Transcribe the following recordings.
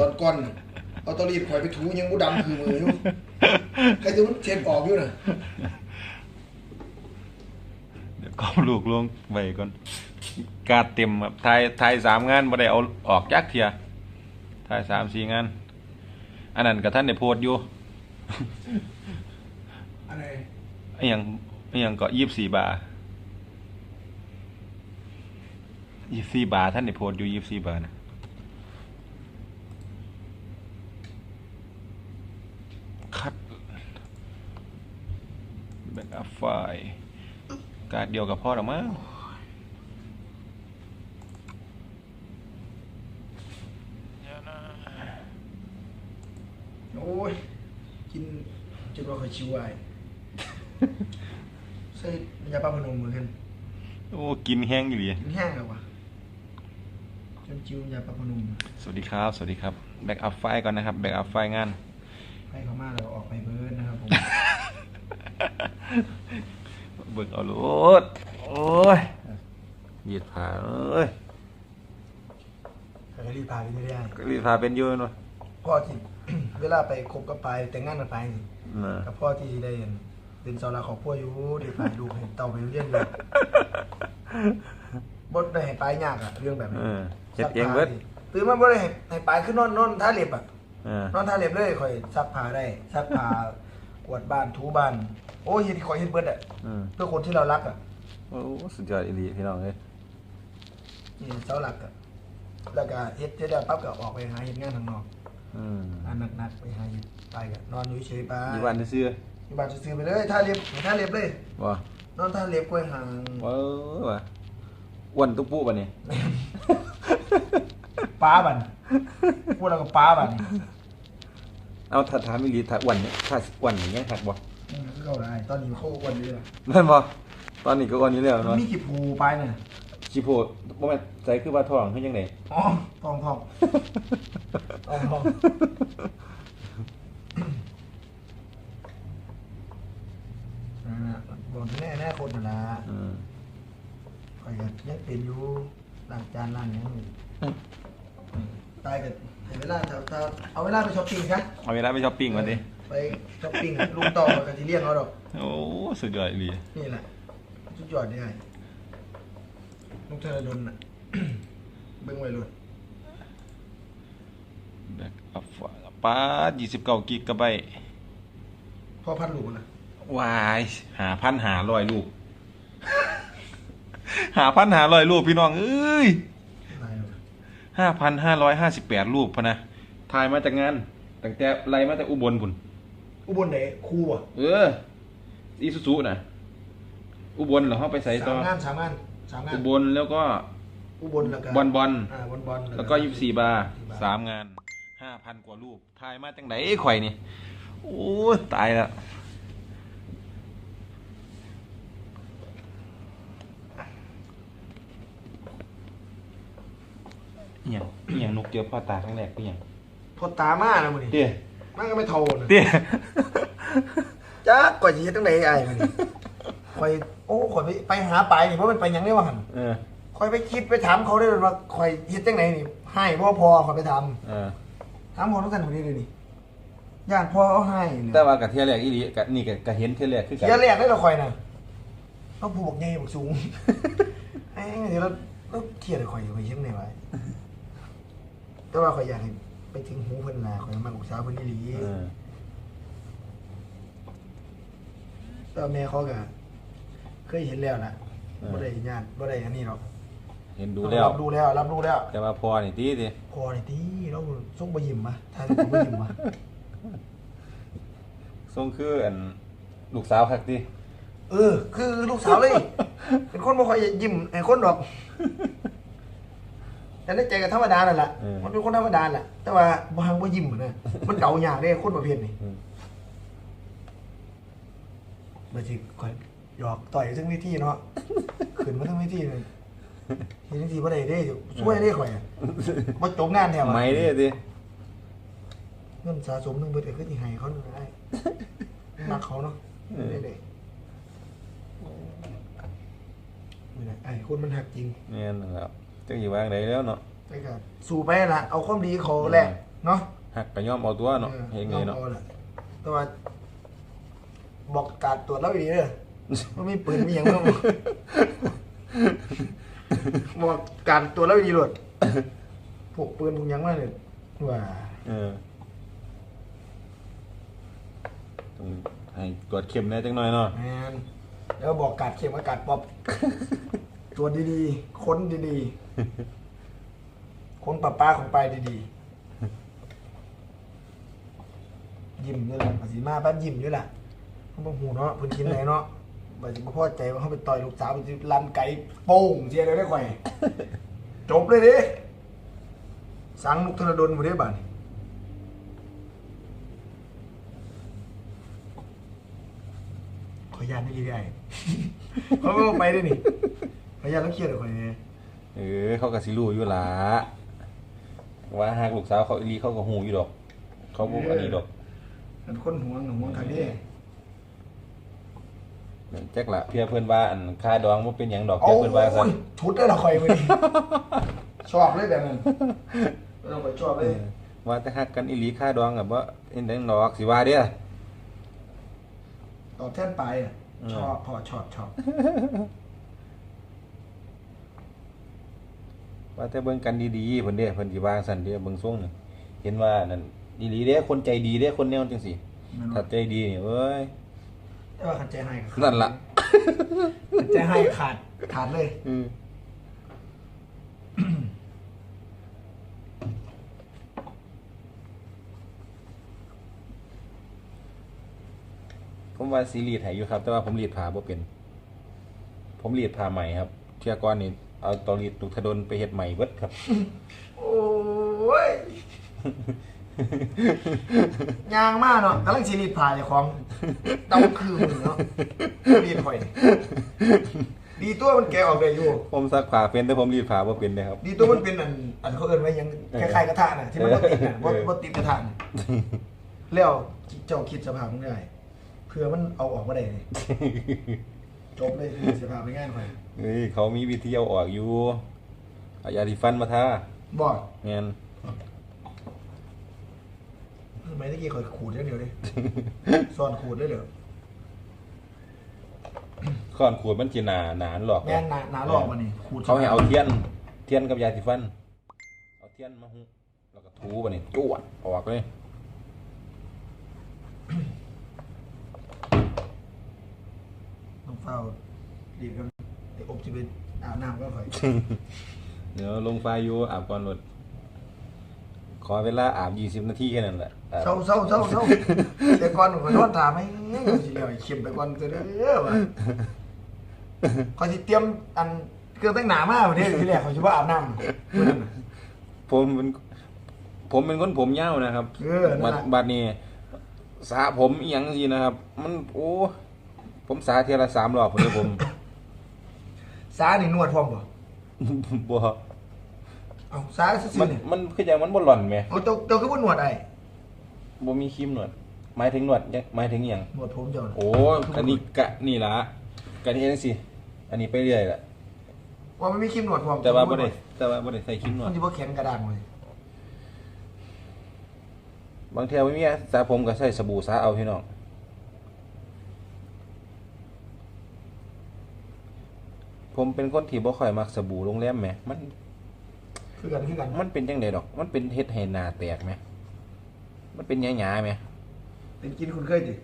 ตอนก่อนน่ะเอาตอรีดข่อยไปถูยังบ่ดำคือมืออยู่ใครจะมันเช็ดออกอยู่น่ะเดี๋ยวกอบลูกลงไปก่อนการดเต็มครับทายทายสามงานบ่ได้เอาออกจักเทียทายสามสี่งาน อันนั้นกับท่านได้โพสต์อยู่อะไรไอ้หยังไอ้หยังก็ยี่สิบสี่บาทยี่สิบสี่บาทท่านได้โพสต์อยู่ยี่สิบสี่บาทนะคัดแบ็กอัพ ไฟล์การดเดียวกับพ่อหรอมั้งโอ้ย กินจนว่าข่อยชิวไอ้ใส่ยาปลาพนมมือขึ้น โอ้ กินแห้งอยู่ดีกินแห้งแล้ววะจนจิวยาปลาพนม สวัสดีครับ สวัสดีครับ แบ็กอัพไฟล์ก่อนนะครับ แบ็กอัพไฟล์งาน ให้เขามาแล้วออกไปเบิร์ดนะครับผม เบิกเอาโลดโอ้ยเหยียดขาเอ้ยแต่ก็รีบพาไปเรื่อยก็รีบพาเป็นอยืนวะๆพ่อที่ เวลาไปคบกับไปแต่งงานกันไปนี่น่ะกับพ่อที่ได้เห็นเป็นเสาหลักของพ่ออยู่ได้พาลูกให้เต่าไปเรียนอยู่บดได้ให้ปลายยากอะเรื่องแบบนี้เออเฮ็ดเองเบิดตื่นมาบ่ได้ให้ให้ปลายขึ้นนอนนอนท่าเล็บอะ เออนอนท่าเล็บเลยคอยซักผ้าได้ซักผ้าก วาดบ้านถูบ้าน โอ้ยเฮ็ดที่คอยเฮ็ดเบิดอะเออเพื่อคนที่เรารักอะโอ้สุดยอดอีหลีพี่น้องเอ้ยนี่เสาหลักอะแล้วก็เฮ็ดเสร็จแล้วปั๊บก็ออกไปหาเฮ็ดงานข้างนอกอืมอันหนักๆไปหาเฮ็ดไปก็นอนอยู่เฉยๆไปอยู่บ้านซื่ออยู่บ้านซื่อๆไปเลยท่าเล็บท่าเล็บเลย ๆบ่นอนท่าเล็บกล้วยหางว้าวว่ะอ้วนตุ๊กปุ๊บ่เนี่ยป้าบันพวกเราก็ป้าบัน เอาถ้าถามอีหลีถ้าอ้วนเนี่ยถ้าอ้วนอย่างเงี้ยหักบ่อืมก็เข้าได้ตอนนี้เขาอ้วนเลยล่ะแม่นบ่ตอนนี้ก็อ้วนอยู่แล้วมันเนาะมีกี่ภูไปเนี่ยชิโพดบ่แม่นใจคือว่าท้องเฮ็ดจังได๋ อ๋อทองทองทองทองนั่นน่ะบอกแน่แน่คนน่ะละอืมคอยก็ยังเป็นอยู่ล้างจานล้างหยังอยู่ ตายกันให้เวลาถ้าถ้าเอาเวลาไปช้อปปิ้งครับเอาเวลาไปช้อปปิ้งมาดิไปช้อปปิ้งลุงต่อกันที่เรียกเขาดอกโอ้สุดยอดอีหลีนี่แหละสุดยอดนี่ไงลูกธนดลน่ะเบิ้งไว้เลยแบ็กอัพไฟล์ป้า29กิกะไบต์พ่อพันลูกนะวายหาพันหาร้อยลูก หาพันหาร้อยลูกพี่น้องเอ้ยนายเลย ห้าพันห้าร้อยห้าสิบแปดลูกพะนะถ่ายมาจากงานตั้งแต่ไล่มาจากอุบลพุ่น อุบลไหนครูอะเอออีซูซูน่ะอุบลเหรอเขาไปใส่ต่สาอมงานสามงานสามงานอุบลแล้วก็อุบลแล้วก็บอลบอล อ่าบอลบอลแล้วก็ยี่สี่บาร์สามงานห้าพันกว่าลูกถ่ายมาจากไหนข่อยนี่ โอ้ยตายแล้ว อหย่างอหย่างนกเจอพ่อตาครั้งแรกเป็นอหย่างพอตามาแล้วมึงนี่เตี้ยมันก็ไม่โทนะเตี้ยจ้าก่อนจะเฮ็ดตั้งไหนไอ้มันนี่คอยโอ้คอยไปไปหาไปนี่เพราะมันไปหยังได้ว่าหันเออคอยไปคิดไปถามเขาได้ว่าคอยเฮ็ดตั้งไหนนี่ ให้พ่อพอคอยไปทเออำถามพ่อทุกท่านคนนี้เลยนี่ญาติพ่อเอาให้เลยแต่ว่ากับเที่ยแรกอีหลีกับนี่กับกับเห็นเที่ยแรกคือกันเทียแรกได้เราคอยนะเราผูกใหญ่ผูกสูงไอ้เดี๋ยวเราเราเทียดคอยอยู่ไปเช่นไหนไว้ แต่ว่าคอยอยากให้ไปถึงหูเพิ่นนะคอยมันอุตสาห์เพิ่นอีหลีเออแต่ว่าแม่เขาก็เคยเห็นแล้วนะบ่ได้ญาติบ่ได้อันนี้หรอกเห็นดูแล้ว รับรู้แล้ว รับรู้แล้ว แต่ว่าพอนี่ตีดิพอนี่ที่เราส่งบ่ยิ้มมาทางส่งบ่ยิ้มมาทรงคืออันลูกสาวคักดิ เออ คือลูกสาวเลย เป็นคนบ่ค่อยยิ้มให้คนดอก แต่ในใจก็ธรรมดานั่นแหละมันเป็นคนธรรมดาแหละแต่ว่าบางบ่ยิ้มอะนะมันเดาอย่างเด้คนประเภทนี้อืมมาสิข่อยหยอกต่อยซึ่งวิธีเนาะขึ้นมาทั้งวิธีเลยเห็นวิธีบ่ได้เด้ช่วยได้ข่อยอะบ่จบงานแถวอะ ไม่ดิดิเงินสะสมนึงเบิดก็คือสิให้เขานั่นได้รักเขาเนาะได้เด้ไม่ได้ไอ้คนมันหักจริง เนี่ยนั่นแหละ จังอยู่วางไหนแล้วเนาะแต่ก็สู้ไปละเอาความดีเขาแหละเนาะหักก็ย่อมเอาตัวเนาะเฮ็ดไงเนาะอล่แต่ว่าบอกการตรวจแล้วดีเด้อว่ามีปืนมีหยังบ้างบอกการตรวจแล้วดีโลดพวกปืนพวกหยังมาเนี่ยว่าเออต้องให้ตรวจเข้มแหน่จังหน่อยเนาะแมนแล้วบอกการเข็มอากาศป๊อป ตรวจดีๆ ค้นดีๆ ค้นปลาปลาของไปดีๆ ยิ้มด้วยแหละภาษีมาแป๊บยิ้มด้วยแหละเขาบอกหูเนาะเพื้นชิ้นไหนเนาะบาสิบ่พอใจว่าเขาไปต่อยลูกสาวมันสิลันไก่โป้งเจียเลยได้ข่อยจบเลยดิสังมุกธนดลหมดได้บ้านขออนุญาตไม่ดีได้เขาก็ไปด้วยนี่ ขออนุญาตแล้วเครียดเลยข่อยเนี่ยเออเขาก็สิรู้อยู่ล่ะว่าหากลูกสาวเขาอีหลีเขาก็ฮู้อยู่ดอก เขาบ่อันนี้ดอกมันคนห่วงห่วงคันนี้แจ็คละเพื่อเพื่อนว่าอันค่าดองบ่เป็นหยังดอกโอ้เพื่อเพื่อนว่าซั่นยชุดได้ละข่อยไปดิชอบเลยแบบนั้นไม่ต้องไปชอบเลยว่าแต่ฮักกันอีหลีค่าดองก็บ่เอ็นดังดอกสิว่าเด้อตอบแทนไปอะอืมชอบพอชอบชอบ ว่าแต่เบิ่งกันดีๆเพิ่นเด้เพิ่นสิว่าซั่นเด้เบิ่งทรงนี่เห็นว่านั่นอีหลีเด้คนใจดีเด้คนแนวจังซี่ถ้าใจดีนี่เอ้ยแต่ว่าขันใจให้ก็ขาดนั่นล่ะขันใจให้ขาดขาดเลย อืมผมว่าซีรีส์ไทยอยู่ครับ แต่ว่าผมรีดผ้าบ่เป็น ผมรีดผ้าใหม่ครับเที่ยก่อนนี่ เอาเตอรีดตุกทะดนไปเฮ็ดใหม่เบิดครับ โอ้ยยางมากเนาะกำลังชีรีดผ่าเจ้าของเตาคือมือเนาะรีดข่อย ดีตัวมันแกะออกได้อยู่ ผมซักผ้าเป็นแต่ผมรีดผ้าบ่เป็นเลยครับ ดีตัวมันเป็นอันอันเขาเอิ้นไว้ยังคล้ายๆกระทะน่ะที่มันบ่ติดน่ะบ่เออบ่ติดกระทะน่ะแล้วเจ้าคิดสภาพมึงได้เพื่อมันเอาออกมาได้นี่จบเลยสภาพไม่ง่ายข่อยเฮ้ยเขามีวิธีเอาออกอยู่เอายาสีฟันมาทาบ่แม่นทำไมตะกี้ข่อยขูดอย่างเดียวเลยซ่อนขูดได้เหรอค้อนขวดมันสิหนาหนานหลอกแม่นหนาหนาหลอกมานี่ขูดเขาให้เอาเทียน เทียนกับยาสีฟัน เอาเทียนมาหุแล้วก็ถูบัดนี้จวดออกเลยต้องเฝ้าดีกัน ไอ้อบจะไปอาบน้ำก็ข่อยเดี๋ยวลงไฟอยู่อาบก่อนรถขอเวลาอาบ20นาทีแค่นั้นแหละอาบเศร้าเศร้าเศร้าเศร้าแต่ก่อนผมนอนถามให้สิเดียวไอ้เข็มไปก่อนจะเด้อว่ะข่อยสิเตรียมอันเครื่องแต่งหน้ามาประเทศที่แรกข่อยสิว่าอาบน้ำมื้อนั้นน่ะ ผมเป็นผมเป็นคนผมยาวนะครับเออนั่บันดล่ะบัดนี้สระผมอีหยังสินะครับ มันโอ้ผมสระเทียละสามรอบผมเลยผม สานี่นวดพร้อมบ่บ่เอ้าสาซื่มัอนๆนี่มันคือจังมันบ่หล่อนแหมเอาเจ้าเจ้าคือบ่นวดไอ้บ่มีครีมนวดหมายถึงนวดยังหมายถึงอิหยังนวดผมเจ้าน่ะโอ้อันนี้กะนี่ล่ะกะที่จังซี่อันนี้ไปเรื่อยล่ะว่ามันมีครีมนวดพร้อมแต่ว่าบ่ได้แต่ว่าบ่ได้ใส่ครีมนวมัดนสิบ่แข็งกระด้างเลยบางเที่ยวไม่มีสระผมก็ใช้สบู่สระเอาพี่น้อง ผมเป็นคนที่บ่ค่อยมักสบู่โรงแรมแหมมัน คือกันคือกันมันเป็นจังไดดอก มันเป็นเฮ็ดให้หน้าแตกไหม มันเป็นหยาๆไหม เป็นกินคุณเคยดิ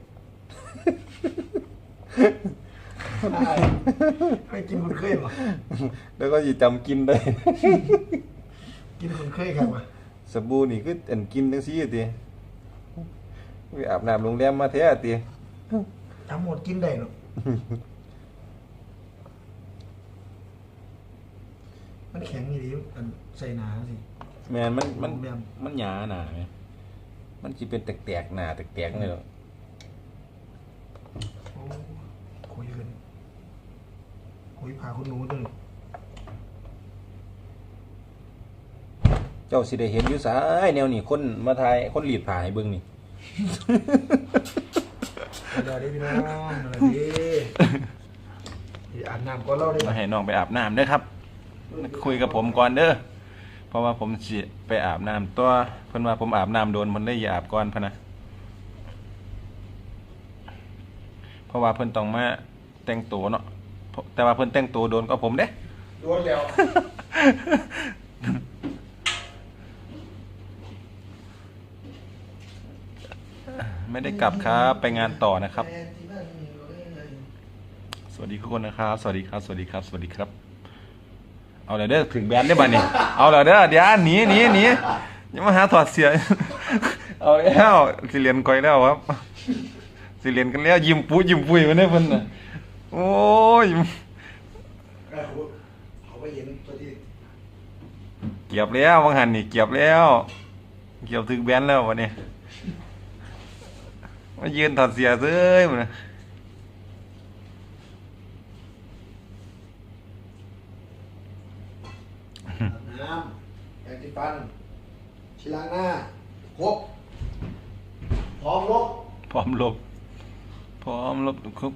ใช่ไม่กินคุณเคยป่ะแล้วก็สิจำกินได้ กินคุณเคยครับวะสบู่นี่คืออันกินจังซี่ติไปอาบน้ำโรงแรมมาแท้ติ ทั้งหมดกินได้เนาะ มันแข็งอย่างนี้มันใส่หนาสิ แม่นมันมันโรงแรมมันหยาหนาไหมมันสิเป็นแตกๆหน้าแตกๆเลยหรอกโอ้คุยกันคุยพาคุณหนูตัวนี้เจ้าสิได้เห็นอยู่สายแนวนี้คนมาถ่ายคนหลีดผ้าให้เบิ่งนี่ เดี๋ยวได้พี่น้องเดี๋ยวดีที่อาบน้ำก็เล่าได้ไหม มาให้น้องไปอาบน้ำเด้อครับ คุยกับผมก่อนเด้อเพราะว่าผมสิไปอาบน้ำตัวเพิ่นว่าผมอาบน้ำโดนมันได้อย่าอาบก่อนพะนะเพราะว่าเพิ่นต้องมาแต่งตัวเนาะเพราะแต่ว่าเพิ่นแต่งตัวโดนก็ผมเด้โดนแล้วไม่ได้กลับครับไปงานต่อนะครับ สวัสดีทุกคนนะครับ สวัสดีครับ สวัสดีครับ สวัสดีครับ เอาเลยเด้อถึงแบนได้บ้านี่เอาเลยเด้อเดี๋ยวหนีหนีหนีอย่ามาหาถอดเสีย เอาแล้วสิเรียนก่อยแล้วครับสิเรียนกันแล้วยิ้มปุยิ้มปุยมาได้เพิ่นน่ะโอ้ยเขาไปเห็นตัวที่เกียบแล้ววังหันนี่เกียบแล้ว เกียบถึงแบนแล้ววันนี้มายืนถอดเสียเซ้ยมันน่ะน้ำแปรงสีฟัน ชิล้างหน้าครบพร้อมลบ พร้อมลบ พร้อมลบครบ